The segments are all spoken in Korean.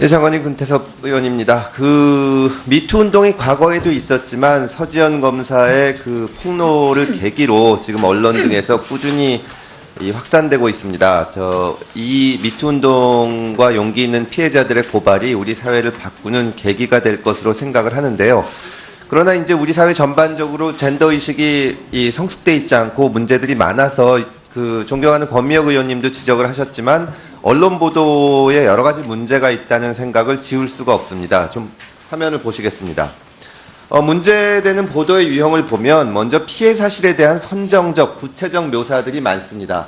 예, 장관님 금태섭 의원입니다. 그 미투 운동이 과거에도 있었지만 서지현 검사의 그 폭로를 계기로 지금 언론 등에서 꾸준히 이 확산되고 있습니다. 저 이 미투 운동과 용기 있는 피해자들의 고발이 우리 사회를 바꾸는 계기가 될 것으로 생각을 하는데요. 그러나 이제 우리 사회 전반적으로 젠더 의식이 이 성숙돼 있지 않고 문제들이 많아서 그 존경하는 권미혁 의원님도 지적을 하셨지만 언론 보도에 여러 가지 문제가 있다는 생각을 지울 수가 없습니다. 좀 화면을 보시겠습니다. 어, 문제되는 보도의 유형을 보면 먼저 피해 사실에 대한 선정적, 구체적 묘사들이 많습니다.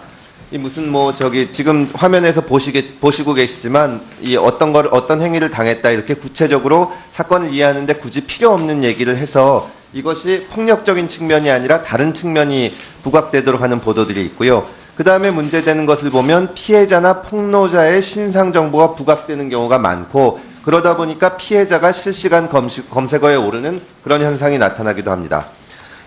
이 무슨 뭐 저기 지금 화면에서 보시게 보시고 계시지만 이 어떤 걸 어떤 행위를 당했다 이렇게 구체적으로 사건을 이해하는데 굳이 필요 없는 얘기를 해서 이것이 폭력적인 측면이 아니라 다른 측면이 부각되도록 하는 보도들이 있고요. 그 다음에 문제되는 것을 보면 피해자나 폭로자의 신상 정보가 부각되는 경우가 많고 그러다 보니까 피해자가 실시간 검시, 검색어에 오르는 그런 현상이 나타나기도 합니다.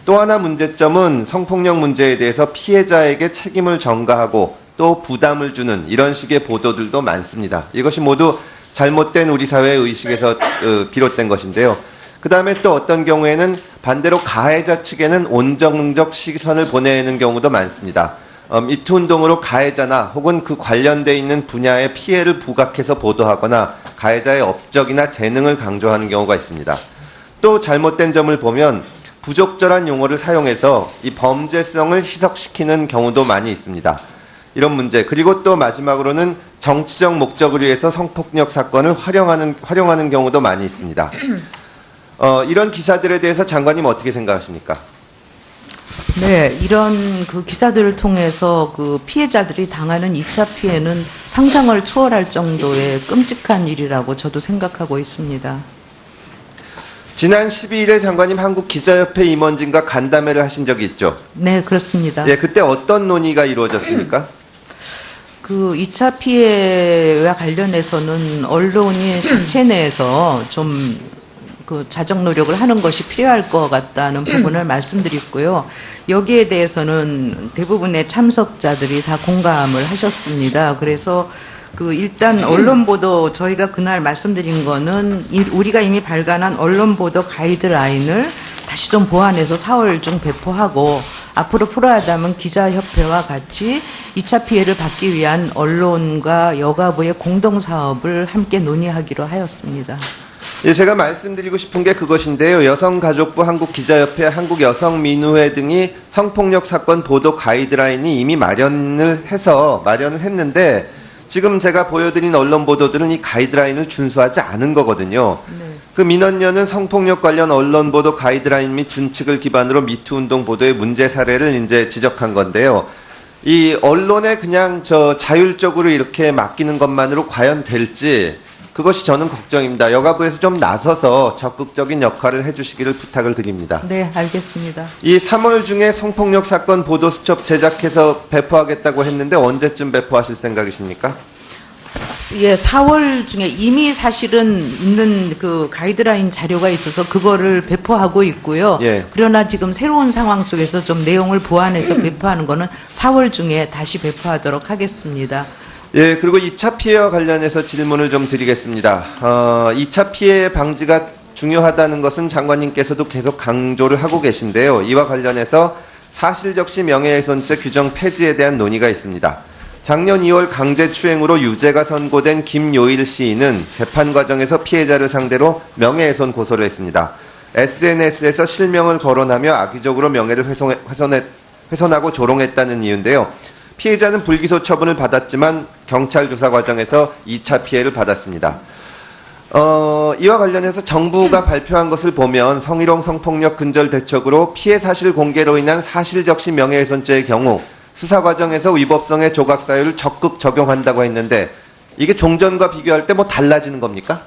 또 하나 문제점은 성폭력 문제에 대해서 피해자에게 책임을 전가하고 또 부담을 주는 이런 식의 보도들도 많습니다. 이것이 모두 잘못된 우리 사회의 의식에서 어, 비롯된 것인데요. 그 다음에 또 어떤 경우에는 반대로 가해자 측에는 온정적 시선을 보내는 경우도 많습니다. 어, 미투 운동으로 가해자나 혹은 그 관련돼 있는 분야의 피해를 부각해서 보도하거나 가해자의 업적이나 재능을 강조하는 경우가 있습니다. 또 잘못된 점을 보면 부적절한 용어를 사용해서 이 범죄성을 희석시키는 경우도 많이 있습니다. 이런 문제 그리고 또 마지막으로는 정치적 목적을 위해서 성폭력 사건을 활용하는 활용하는 경우도 많이 있습니다. 어, 이런 기사들에 대해서 장관님 어떻게 생각하십니까? 네, 이런 그 기사들을 통해서 그 피해자들이 당하는 2차 피해는 상상을 초월할 정도의 끔찍한 일이라고 저도 생각하고 있습니다. 지난 12일에 장관님 한국 기자협회 임원진과 간담회를 하신 적이 있죠. 네, 그렇습니다. 예, 그때 어떤 논의가 이루어졌습니까? 그 2차 피해와 관련해서는 언론이 자체 내에서 좀 그 자정 노력을 하는 것이 필요할 것 같다는 부분을 말씀드렸고요. 여기에 대해서는 대부분의 참석자들이 다 공감을 하셨습니다. 그래서 그 일단 언론 보도 저희가 그날 말씀드린 거는 이- 우리가 이미 발간한 언론 보도 가이드라인을 다시 좀 보완해서 4월 중 배포하고 앞으로 풀어야 하다면 기자협회와 같이 2차 피해를 받기 위한 언론과 여가부의 공동 사업을 함께 논의하기로 하였습니다. 예, 제가 말씀드리고 싶은 게 그것인데요. 여성가족부, 한국기자협회, 한국여성민우회 등이 성폭력 사건 보도 가이드라인이 이미 마련을 해서 마련을 했는데 지금 제가 보여드린 언론 보도들은 이 가이드라인을 준수하지 않은 거거든요. 그 민원연은 성폭력 관련 언론 보도 가이드라인 및 준칙을 기반으로 미투 운동 보도의 문제 사례를 이제 지적한 건데요. 이 언론에 그냥 저 자율적으로 이렇게 맡기는 것만으로 과연 될지 그것이 저는 걱정입니다. 여가부에서 좀 나서서 적극적인 역할을 해주시기를 부탁을 드립니다. 네, 알겠습니다. 이 3월 중에 성폭력 사건 보도 수첩 제작해서 배포하겠다고 했는데 언제쯤 배포하실 생각이십니까? 예, 4월 중에 이미 사실은 있는 그 가이드라인 자료가 있어서 그거를 배포하고 있고요. 예. 그러나 지금 새로운 상황 속에서 좀 내용을 보완해서 배포하는 거는 4월 중에 다시 배포하도록 하겠습니다. 예, 그리고 2차 피해와 관련해서 질문을 좀 드리겠습니다. 어, 2차 피해 방지가 중요하다는 것은 장관님께서도 계속 강조를 하고 계신데요. 이와 관련해서 사실적시 명예훼손죄 규정 폐지에 대한 논의가 있습니다. 작년 2월 강제추행으로 유죄가 선고된 김요일 시인은 재판 과정에서 피해자를 상대로 명예훼손 고소를 했습니다. SNS에서 실명을 거론하며 악의적으로 명예를 훼손해, 훼손해, 훼손하고 조롱했다는 이유인데요. 피해자는 불기소 처분을 받았지만 경찰 조사 과정에서 2차 피해를 받았습니다. 어, 이와 관련해서 정부가 발표한 것을 보면 성희롱 성폭력 근절 대책으로 피해 사실 공개로 인한 사실적시 명예훼손죄의 경우 수사 과정에서 위법성의 조각 사유를 적극 적용한다고 했는데 이게 종전과 비교할 때 뭐 달라지는 겁니까?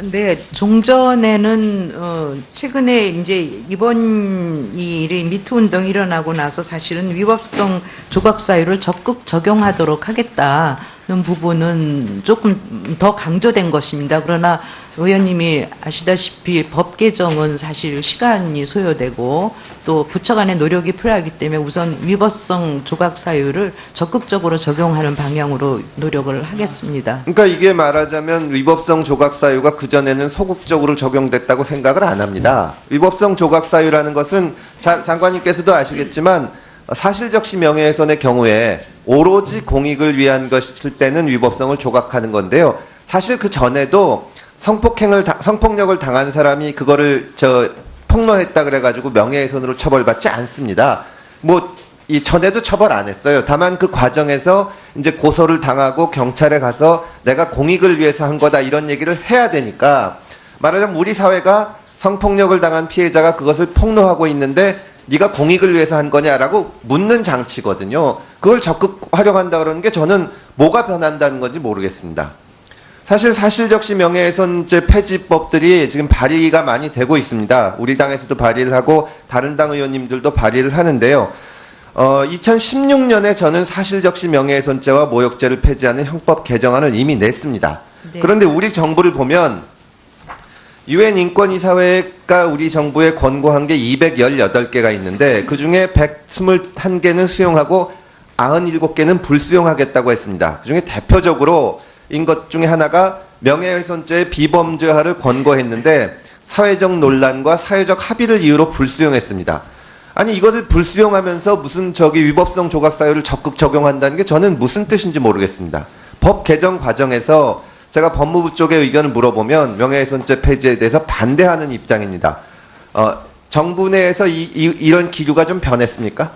네, 종전에는 어, 최근에 이제 이번 이 일이 미투 운동이 일어나고 나서 사실은 위법성 조각 사유를 적극 적용하도록 하겠다는 부분은 조금 더 강조된 것입니다. 그러나 의원님이 아시다시피 법 개정은 사실 시간이 소요되고 또 부처 간의 노력이 필요하기 때문에 우선 위법성 조각 사유를 적극적으로 적용하는 방향으로 노력을 하겠습니다. 그러니까 이게 말하자면 위법성 조각 사유가 그 전에는 소극적으로 적용됐다고 생각을 안 합니다. 위법성 조각 사유라는 것은 자- 장관님께서도 아시겠지만 사실적시 명예훼손의 경우에 오로지 공익을 위한 것일 때는 위법성을 조각하는 건데요. 사실 그 전에도 성폭행을 다- 성폭력을 당한 사람이 그거를 저 폭로했다 그래가지고 명예훼손으로 처벌받지 않습니다. 뭐 이 전에도 처벌 안 했어요. 다만 그 과정에서 이제 고소를 당하고 경찰에 가서 내가 공익을 위해서 한 거다 이런 얘기를 해야 되니까 말하자면 우리 사회가 성폭력을 당한 피해자가 그것을 폭로하고 있는데 네가 공익을 위해서 한 거냐라고 묻는 장치거든요. 그걸 적극 활용한다 그러는 게 저는 뭐가 변한다는 건지 모르겠습니다. 사실 사실적시 명예훼손죄 폐지법들이 지금 발의가 많이 되고 있습니다. 우리 당에서도 발의를 하고 다른 당 의원님들도 발의를 하는데요. 어, 2016년에 저는 사실적시 명예훼손죄와 모욕죄를 폐지하는 형법 개정안을 이미 냈습니다. 네. 그런데 우리 정부를 보면 유엔 인권이사회가 우리 정부에 권고한 게 218개가 있는데 그 중에 121개는 수용하고 97개는 불수용하겠다고 했습니다. 그 중에 대표적으로 인 것 중에 하나가 명예훼손죄의 비범죄화를 권고했는데 사회적 논란과 사회적 합의를 이유로 불수용했습니다. 아니 이것을 불수용하면서 무슨 저기 위법성 조각 사유를 적극 적용한다는 게 저는 무슨 뜻인지 모르겠습니다. 법 개정 과정에서 제가 법무부 쪽의 의견을 물어보면 명예훼손죄 폐지에 대해서 반대하는 입장입니다. 어, 정부 내에서 이, 이, 이런 기류가 좀 변했습니까?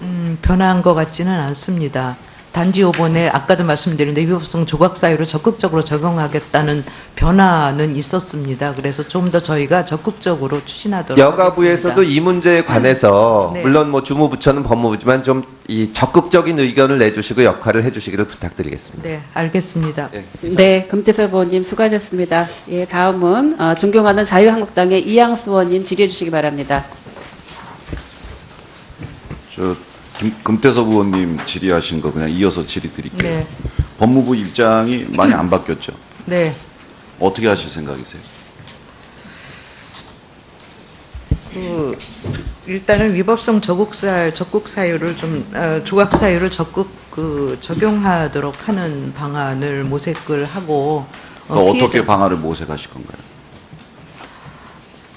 음, 변한 것 같지는 않습니다. 단지 요번에 아까도 말씀드렸는데 위법성 조각 사유를 적극적으로 적용하겠다는 변화는 있었습니다. 그래서 좀 더 저희가 적극적으로 추진하도록 여가부에서도 하겠습니다. 이 문제에 관해서 네. 물론 뭐 주무부처는 법무부지만 좀 이 적극적인 의견을 내주시고 역할을 해주시기를 부탁드리겠습니다. 네, 알겠습니다. 예. 네, 금태섭 의원님 수고하셨습니다. 예, 다음은 어, 존경하는 자유한국당의 이양수 의원님 질의해 주시기 바랍니다. 저 김, 금 태섭 의원님 질의하신 거 그냥 이어서 질의 드릴게요. 네, 법무부 입장이 많이 안 바뀌었죠. 네. 어떻게 하실 생각이세요? 그 일단은 위법성 적극 사 적극 사유를 좀 어, 조각 사유를 적극 그 적용하도록 하는 방안을 모색을 하고 어, 그러니까 피해자- 어떻게 방안을 모색하실 건가요?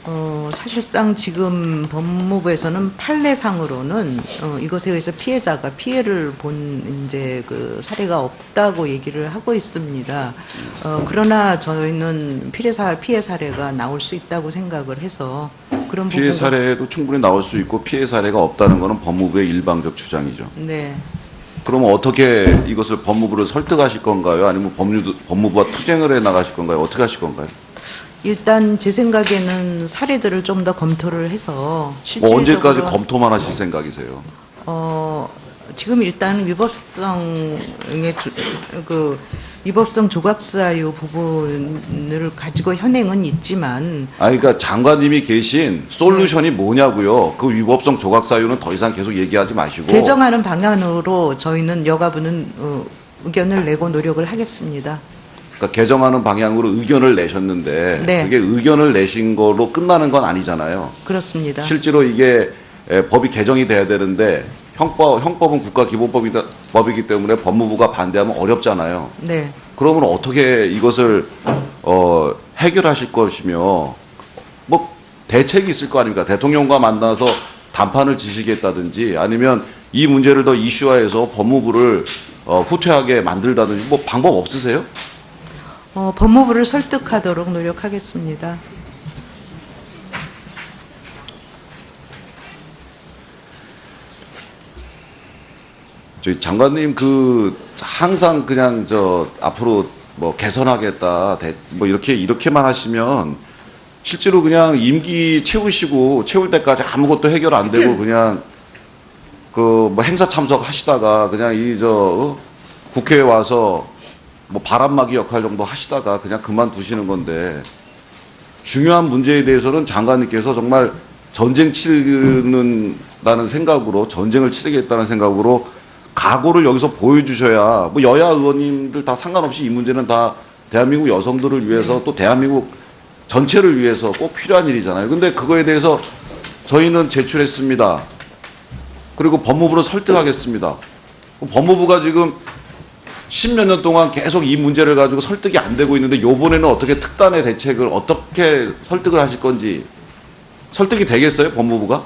어, 사실상 지금 법무부에서는 판례상으로는 어, 이것에 의해서 피해자가 피해를 본 이제 그 사례가 없다고 얘기를 하고 있습니다. 어, 그러나 저희는 피해 사 피해 사례가 나올 수 있다고 생각을 해서 그런 피해 사례도 충분히 나올 수 있고 피해 사례가 없다는 것은 법무부의 일방적 주장이죠. 네. 그러면 어떻게 이것을 법무부를 설득하실 건가요? 아니면 법무부, 법무부와 투쟁을 해 나가실 건가요? 어떻게 하실 건가요? 일단 제 생각에는 사례들을 좀 더 검토를 해서 뭐 실질적으로 언제까지 검토만 하실 생각이세요? 어, 지금 일단 위법성의 주- 그 위법성 조각사유 부분을 가지고 현행은 있지만 아니, 그러니까 장관님이 계신 솔루션이 뭐냐고요? 그 위법성 조각 사유는 더 이상 계속 얘기하지 마시고 개정하는 방안으로 저희는 여가부는 어, 의견을 내고 노력을 하겠습니다. 그러니까 개정하는 방향으로 의견을 내셨는데 네. 그게 의견을 내신 거로 끝나는 건 아니잖아요. 그렇습니다. 실제로 이게 에, 법이 개정이 돼야 되는데 형법 형법은 국가 기본법이다 법이기 때문에 법무부가 반대하면 어렵잖아요. 네. 그러면 어떻게 이것을 어, 해결하실 것이며 뭐 대책이 있을 거 아닙니까? 대통령과 만나서 담판을 지시겠다든지 아니면 이 문제를 더 이슈화해서 법무부를 어, 후퇴하게 만들다든지 뭐 방법 없으세요? 어, 법무부를 설득하도록 노력하겠습니다. 저희 장관님 그 항상 그냥 저 앞으로 뭐 개선하겠다 대- 뭐 이렇게 이렇게만 하시면 실제로 그냥 임기 채우시고 채울 때까지 아무것도 해결 안 되고 그냥 그 뭐 행사 참석하시다가 그냥 이 저 국회에 와서 뭐 바람막이 역할 정도 하시다가 그냥 그만두시는 건데 중요한 문제에 대해서는 장관님께서 정말 전쟁 치르는다는 생각으로 전쟁을 치르겠다는 생각으로 각오를 여기서 보여주셔야 뭐 여야 의원님들 다 상관없이 이 문제는 다 대한민국 여성들을 위해서 또 대한민국 전체를 위해서 꼭 필요한 일이잖아요. 근데 그거에 대해서 저희는 제출했습니다. 그리고 법무부로 설득하겠습니다. 법무부가 지금 십몇 년 동안 계속 이 문제를 가지고 설득이 안 되고 있는데 요번에는 어떻게 특단의 대책을 어떻게 설득을 하실 건지 설득이 되겠어요? 법무부가?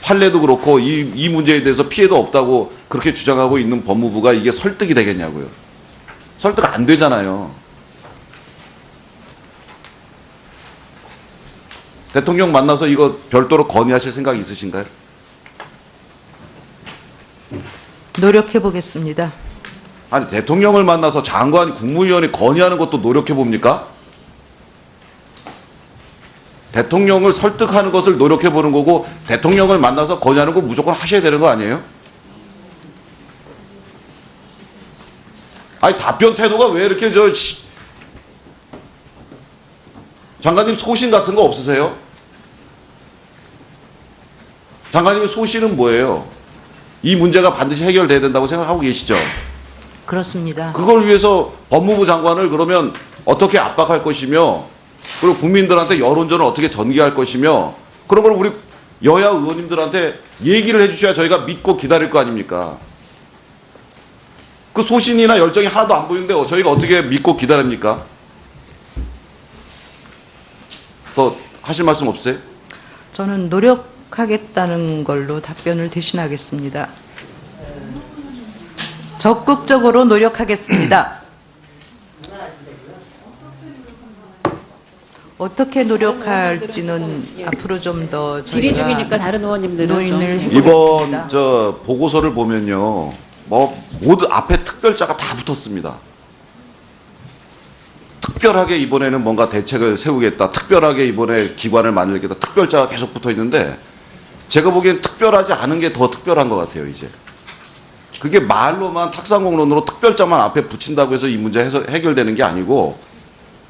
판례도 그렇고 이, 이 문제에 대해서 피해도 없다고 그렇게 주장하고 있는 법무부가 이게 설득이 되겠냐고요. 설득 안 되잖아요. 대통령 만나서 이거 별도로 건의하실 생각 있으신가요? 노력해 보겠습니다. 아니 대통령을 만나서 장관 국무위원이 건의하는 것도 노력해 봅니까? 대통령을 설득하는 것을 노력해 보는 거고 대통령을 만나서 건의하는 거 무조건 하셔야 되는 거 아니에요? 아니 답변 태도가 왜 이렇게 저 씨- 장관님 소신 같은 거 없으세요? 장관님 소신은 뭐예요? 이 문제가 반드시 해결돼야 된다고 생각하고 계시죠? 그렇습니다. 그걸 위해서 법무부 장관을 그러면 어떻게 압박할 것이며 그리고 국민들한테 여론전을 어떻게 전개할 것이며 그런 걸 우리 여야 의원님들한테 얘기를 해주셔야 저희가 믿고 기다릴 거 아닙니까? 그 소신이나 열정이 하나도 안 보이는데 저희가 어떻게 믿고 기다립니까? 더 하실 말씀 없으세요? 저는 노력하겠다는 걸로 답변을 대신하겠습니다. 적극적으로 노력하겠습니다. 어떻게 노력할지는 앞으로 좀 더 질의 중이니까 다른 의원님들은 좀 논의를 이번 해보겠습니다. 저 보고서를 보면요, 뭐 모두 앞에 특별자가 다 붙었습니다. 특별하게 이번에는 뭔가 대책을 세우겠다, 특별하게 이번에 기관을 만들겠다, 특별자가 계속 붙어 있는데 제가 보기엔 특별하지 않은 게 더 특별한 것 같아요, 이제. 그게 말로만 탁상공론으로 특별자만 앞에 붙인다고 해서 이 문제 해결되는 게 아니고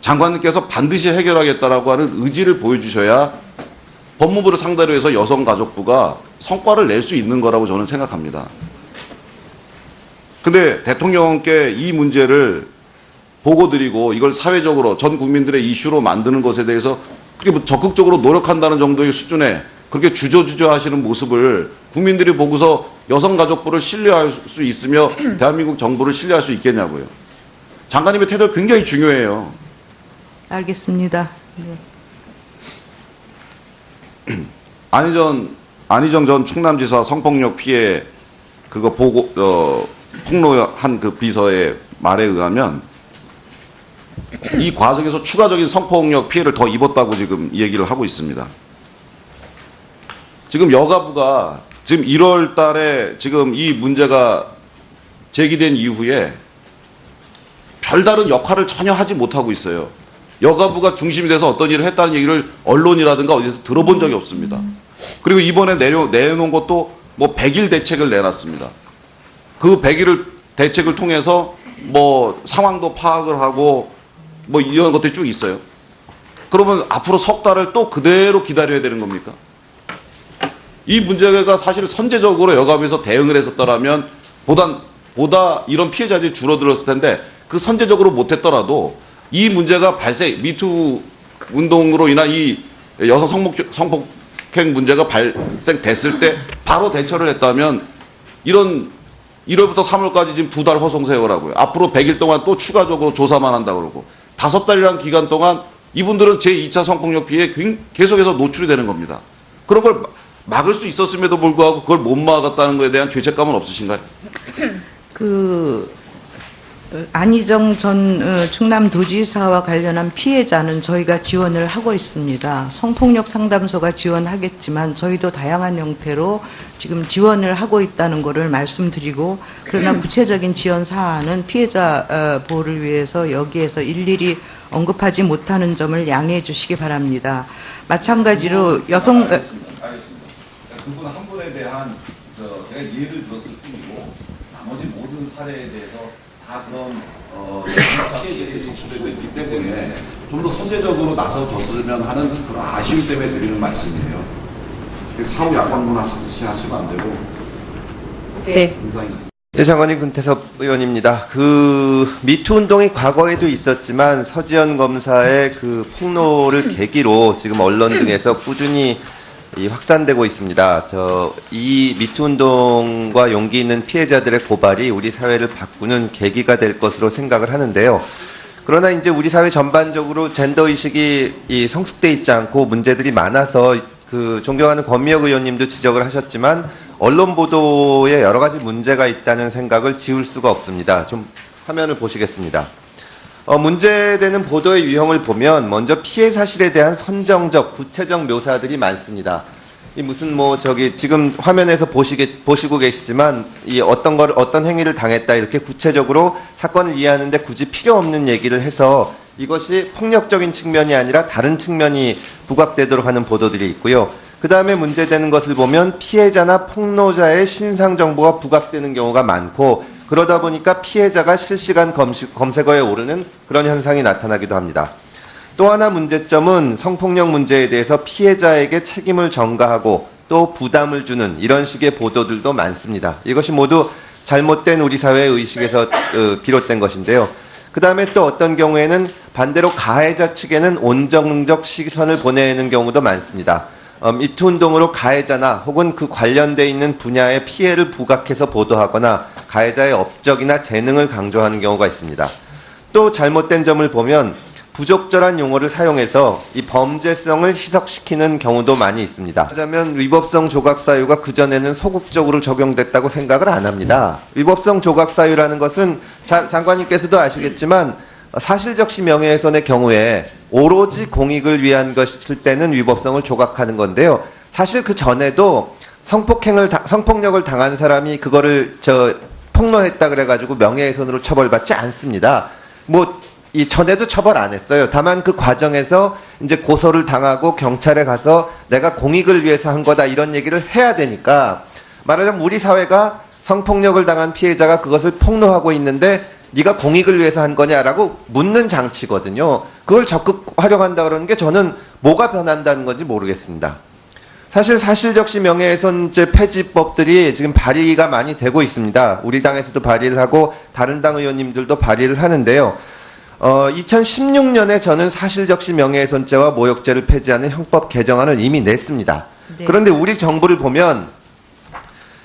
장관님께서 반드시 해결하겠다라고 하는 의지를 보여주셔야 법무부를 상대로 해서 여성가족부가 성과를 낼 수 있는 거라고 저는 생각합니다. 근데 대통령께 이 문제를 보고 드리고 이걸 사회적으로 전 국민들의 이슈로 만드는 것에 대해서 그렇게 뭐 적극적으로 노력한다는 정도의 수준에 그렇게 주저주저 하시는 모습을 국민들이 보고서 여성가족부를 신뢰할 수 있으며 대한민국 정부를 신뢰할 수 있겠냐고요. 장관님의 태도가 굉장히 중요해요. 알겠습니다. 네. 안희정 안희정 전 충남지사 성폭력 피해 그거 보고 어 폭로한 그 비서의 말에 의하면 이 과정에서 추가적인 성폭력 피해를 더 입었다고 지금 얘기를 하고 있습니다. 지금 여가부가 지금 1월 달에 지금 이 문제가 제기된 이후에 별다른 역할을 전혀 하지 못하고 있어요. 여가부가 중심이 돼서 어떤 일을 했다는 얘기를 언론이라든가 어디서 들어본 적이 없습니다. 그리고 이번에 내려, 내놓은 것도 뭐 100일 대책을 내놨습니다. 그 100일을 대책을 통해서 뭐 상황도 파악을 하고 뭐 이런 것들이 쭉 있어요. 그러면 앞으로 석 달을 또 그대로 기다려야 되는 겁니까? 이 문제가 사실 선제적으로 여가부에서 대응을 했었더라면 보다, 보다 이런 피해자들이 줄어들었을 텐데 그 선제적으로 못했더라도 이 문제가 발생, 미투 운동으로 인한 이 여성 성폭, 성폭행 문제가 발생됐을 때 바로 대처를 했다면 이런 1월부터 3월까지 지금 두 달 허송 세월하고요. 앞으로 100일 동안 또 추가적으로 조사만 한다 그러고 다섯 달이라는 기간 동안 이분들은 제 2차 성폭력 피해에 굉- 계속해서 노출이 되는 겁니다. 그런 걸 마- 막을 수 있었음에도 불구하고 그걸 못 막았다는 것에 대한 죄책감은 없으신가요? 그 어, 안희정 전 어, 충남도지사와 관련한 피해자는 저희가 지원을 하고 있습니다. 성폭력 상담소가 지원하겠지만 저희도 다양한 형태로 지금 지원을 하고 있다는 것을 말씀드리고 그러나 구체적인 지원 사안은 피해자 어, 보호를 위해서 여기에서 일일이 언급하지 못하는 점을 양해해 주시기 바랍니다. 마찬가지로 여성 어. 그분 한 분에 대한 저 제가 예를 들었을 뿐이고 나머지 모든 사례에 대해서 다 그런 어 피해자들이 있기 때문에 좀 더 선제적으로 나서줬으면 하는 그런 아쉬움 때문에 드리는 말씀이에요. 사후 약관문 하시면 안 되고 네. 예, 장관님 금태섭 의원입니다. 그 미투 운동이 과거에도 있었지만 서지현 검사의 그 폭로를 계기로 지금 언론 등에서 꾸준히 이 확산되고 있습니다. 저 이 미투 운동과 용기 있는 피해자들의 고발이 우리 사회를 바꾸는 계기가 될 것으로 생각을 하는데요. 그러나 이제 우리 사회 전반적으로 젠더 의식이 이 성숙돼 있지 않고 문제들이 많아서 그 존경하는 권미혁 의원님도 지적을 하셨지만 언론 보도에 여러 가지 문제가 있다는 생각을 지울 수가 없습니다. 좀 화면을 보시겠습니다. 어, 문제되는 보도의 유형을 보면 먼저 피해 사실에 대한 선정적, 구체적 묘사들이 많습니다. 이 무슨 뭐 저기 지금 화면에서 보시게 보시고 계시지만 이 어떤 걸 어떤 행위를 당했다 이렇게 구체적으로 사건을 이해하는데 굳이 필요 없는 얘기를 해서 이것이 폭력적인 측면이 아니라 다른 측면이 부각되도록 하는 보도들이 있고요. 그 다음에 문제되는 것을 보면 피해자나 폭로자의 신상 정보가 부각되는 경우가 많고 그러다 보니까 피해자가 실시간 검시, 검색어에 오르는 그런 현상이 나타나기도 합니다. 또 하나 문제점은 성폭력 문제에 대해서 피해자에게 책임을 전가하고 또 부담을 주는 이런 식의 보도들도 많습니다. 이것이 모두 잘못된 우리 사회의 의식에서 어, 비롯된 것인데요. 그 다음에 또 어떤 경우에는 반대로 가해자 측에는 온정적 시선을 보내는 경우도 많습니다. 어, 미투 운동으로 가해자나 혹은 그 관련돼 있는 분야의 피해를 부각해서 보도하거나 가해자의 업적이나 재능을 강조하는 경우가 있습니다. 또 잘못된 점을 보면 부적절한 용어를 사용해서 이 범죄성을 희석시키는 경우도 많이 있습니다. 하자면 위법성 조각 사유가 그 전에는 소극적으로 적용됐다고 생각을 안 합니다. 위법성 조각 사유라는 것은 자- 장관님께서도 아시겠지만 사실적시 명예훼손의 경우에 오로지 공익을 위한 것일 때는 위법성을 조각하는 건데요. 사실 그 전에도 성폭행을 다- 성폭력을 당한 사람이 그거를 저 폭로했다 그래가지고 명예훼손으로 처벌받지 않습니다. 뭐 이 전에도 처벌 안 했어요. 다만 그 과정에서 이제 고소를 당하고 경찰에 가서 내가 공익을 위해서 한 거다 이런 얘기를 해야 되니까 말하자면 우리 사회가 성폭력을 당한 피해자가 그것을 폭로하고 있는데 네가 공익을 위해서 한 거냐라고 묻는 장치거든요. 그걸 적극 활용한다 그러는 게 저는 뭐가 변한다는 건지 모르겠습니다. 사실 사실적시 명예훼손죄 폐지법들이 지금 발의가 많이 되고 있습니다. 우리 당에서도 발의를 하고 다른 당 의원님들도 발의를 하는데요. 어, 2016년에 저는 사실적시 명예훼손죄와 모욕죄를 폐지하는 형법 개정안을 이미 냈습니다. 네. 그런데 우리 정부를 보면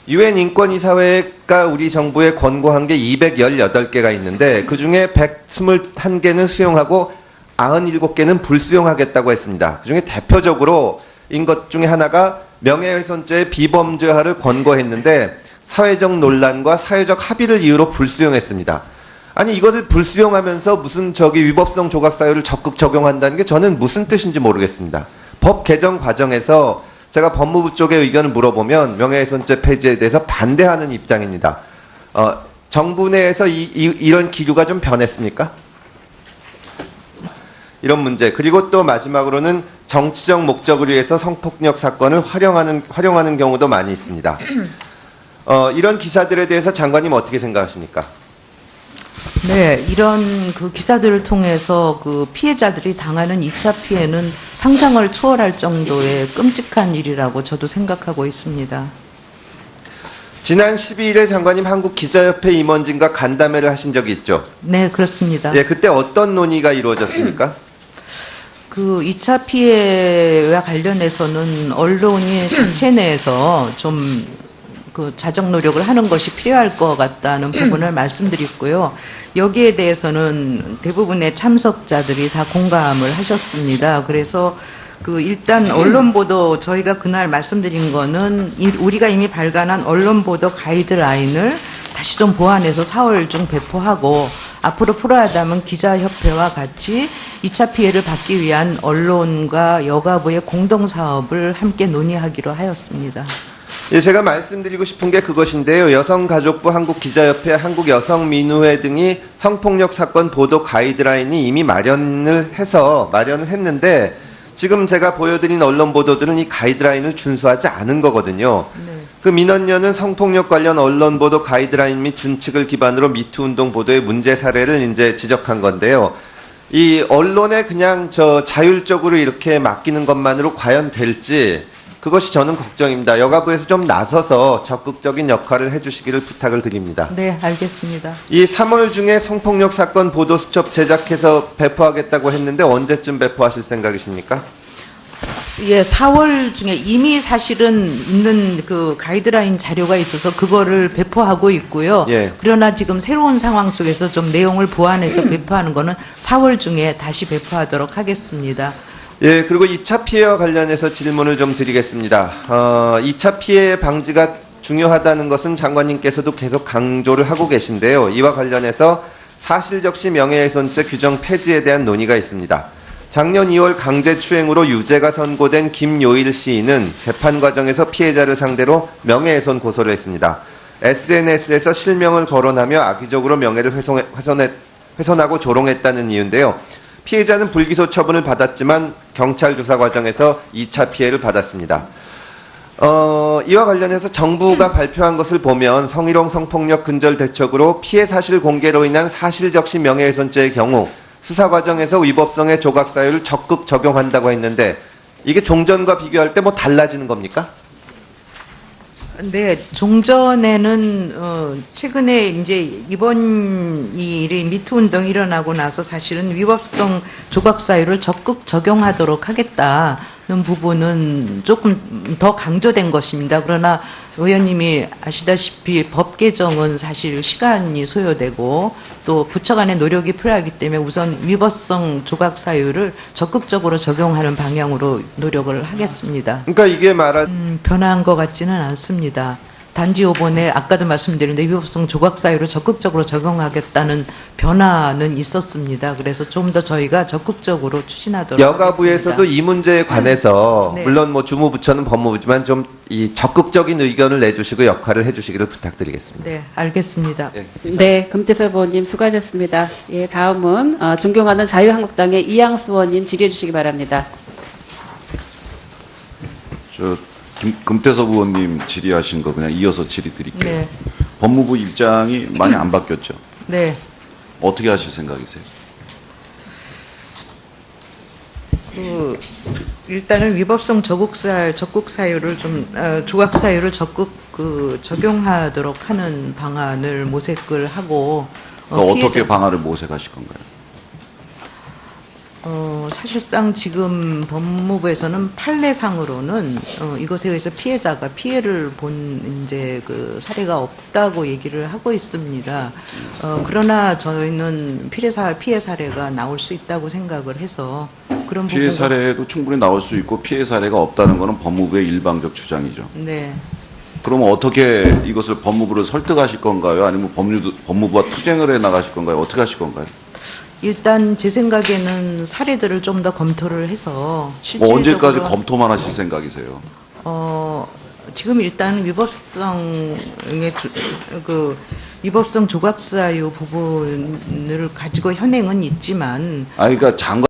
유엔 인권이사회가 우리 정부에 권고한 게 218개가 있는데 그 중에 121개는 수용하고 97개는 불수용하겠다고 했습니다. 그 중에 대표적으로 인 것 중에 하나가 명예훼손죄의 비범죄화를 권고했는데 사회적 논란과 사회적 합의를 이유로 불수용했습니다. 아니 이것을 불수용하면서 무슨 저기 위법성 조각 사유를 적극 적용한다는 게 저는 무슨 뜻인지 모르겠습니다. 법 개정 과정에서 제가 법무부 쪽에 의견을 물어보면 명예훼손죄 폐지에 대해서 반대하는 입장입니다. 어, 정부 내에서 이, 이, 이 런 기류가 좀 변했습니까? 이런 문제 그리고 또 마지막으로는 정치적 목적을 위해서 성폭력 사건을 활용하는 활용하는 경우도 많이 있습니다. 어, 이런 기사들에 대해서 장관님 어떻게 생각하십니까? 네, 이런 그 기사들을 통해서 그 피해자들이 당하는 2차 피해는 상상을 초월할 정도의 끔찍한 일이라고 저도 생각하고 있습니다. 지난 12일에 장관님 한국 기자협회 임원진과 간담회를 하신 적이 있죠. 네, 그렇습니다. 예, 그때 어떤 논의가 이루어졌습니까? 그 2차 피해와 관련해서는 언론이 자체 내에서 좀 그 자정 노력을 하는 것이 필요할 것 같다는 부분을 말씀드렸고요. 여기에 대해서는 대부분의 참석자들이 다 공감을 하셨습니다. 그래서 그 일단 언론 보도 저희가 그날 말씀드린 거는 이- 우리가 이미 발간한 언론 보도 가이드라인을 다시 좀 보완해서 4월 중 배포하고 앞으로 한다면 기자협회와 같이 2차 피해를 받기 위한 언론과 여가부의 공동 사업을 함께 논의하기로 하였습니다. 예, 제가 말씀드리고 싶은 게 그것인데요. 여성가족부 한국기자협회, 한국여성민우회 등이 성폭력 사건 보도 가이드라인이 이미 마련을 해서 마련을 했는데 지금 제가 보여드린 언론 보도들은 이 가이드라인을 준수하지 않은 거거든요. 그 민원연은 성폭력 관련 언론 보도 가이드라인 및 준칙을 기반으로 미투 운동 보도의 문제 사례를 이제 지적한 건데요. 이 언론에 그냥 저 자율적으로 이렇게 맡기는 것만으로 과연 될지 그것이 저는 걱정입니다. 여가부에서 좀 나서서 적극적인 역할을 해주시기를 부탁을 드립니다. 네, 알겠습니다. 이 3월 중에 성폭력 사건 보도 수첩 제작해서 배포하겠다고 했는데 언제쯤 배포하실 생각이십니까? 예, 4월 중에 이미 사실은 있는 그 가이드라인 자료가 있어서 그거를 배포하고 있고요. 예. 그러나 지금 새로운 상황 속에서 좀 내용을 보완해서 배포하는 거는 4월 중에 다시 배포하도록 하겠습니다. 예, 그리고 2차 피해와 관련해서 질문을 좀 드리겠습니다. 어, 2차 피해 방지가 중요하다는 것은 장관님께서도 계속 강조를 하고 계신데요. 이와 관련해서 사실적시 명예훼손죄 규정 폐지에 대한 논의가 있습니다. 작년 2월 강제추행으로 유죄가 선고된 김요일 시인은 재판 과정에서 피해자를 상대로 명예훼손 고소를 했습니다. SNS에서 실명을 거론하며 악의적으로 명예를 훼손해, 훼손해, 훼손하고 조롱했다는 이유인데요. 피해자는 불기소 처분을 받았지만 경찰 조사 과정에서 2차 피해를 받았습니다. 어, 이와 관련해서 정부가 발표한 것을 보면 성희롱 성폭력 근절 대책으로 피해 사실 공개로 인한 사실적시 명예훼손죄의 경우 수사 과정에서 위법성의 조각 사유를 적극 적용한다고 했는데 이게 종전과 비교할 때 뭐 달라지는 겁니까? 네, 종전에는 어, 최근에 이제 이번 이 일이 미투 운동이 일어나고 나서 사실은 위법성 조각 사유를 적극 적용하도록 하겠다는 부분은 조금 더 강조된 것입니다. 그러나 의원님이 아시다시피 법 개정은 사실 시간이 소요되고 또 부처 간의 노력이 필요하기 때문에 우선 위법성 조각 사유를 적극적으로 적용하는 방향으로 노력을 하겠습니다. 그러니까 이게 말하 음, 변화한 것 같지는 않습니다. 단지 이번에 아까도 말씀드렸는데 위법성 조각 사유를 적극적으로 적용하겠다는 변화는 있었습니다. 그래서 좀 더 저희가 적극적으로 추진하도록 여가부에서도 하겠습니다. 이 문제에 관해서 네. 물론 뭐 주무부처는 법무부지만 좀 이 적극적인 의견을 내주시고 역할을 해주시기를 부탁드리겠습니다. 네, 알겠습니다. 예. 네, 금태섭 의원님 수고하셨습니다. 예, 다음은 어, 존경하는 자유한국당의 이양수 의원님 질의해 주시기 바랍니다. 저 김, 금태섭 의원님 질의하신 거 그냥 이어서 질의 드릴게요. 네. 법무부 입장이 많이 안 바뀌었죠. 네. 어떻게 하실 생각이세요? 그 일단은 위법성 적극 사 적극 사유를 좀 어, 조각 사유를 적극 그 적용하도록 하는 방안을 모색을 하고 어, 그러니까 어떻게 방안을 모색하실 건가요? 어, 사실상 지금 법무부에서는 판례상으로는 어, 이것에 의해서 피해자가 피해를 본 이제 그 사례가 없다고 얘기를 하고 있습니다. 어, 그러나 저희는 피해 사 피해 사례가 나올 수 있다고 생각을 해서 그런 피해 사례도 충분히 나올 수 있고 피해 사례가 없다는 것은 법무부의 일방적 주장이죠. 네. 그러면 어떻게 이것을 법무부를 설득하실 건가요? 아니면 법률, 법무부와 투쟁을 해 나가실 건가요? 어떻게 하실 건가요? 일단 제 생각에는 사례들을 좀 더 검토를 해서 뭐 실질적으로 언제까지 검토만 하실 생각이세요? 어, 지금 일단 위법성의 주, 그 위법성 조각 사유 부분을 가지고 현행은 있지만 아니, 그러니까 장관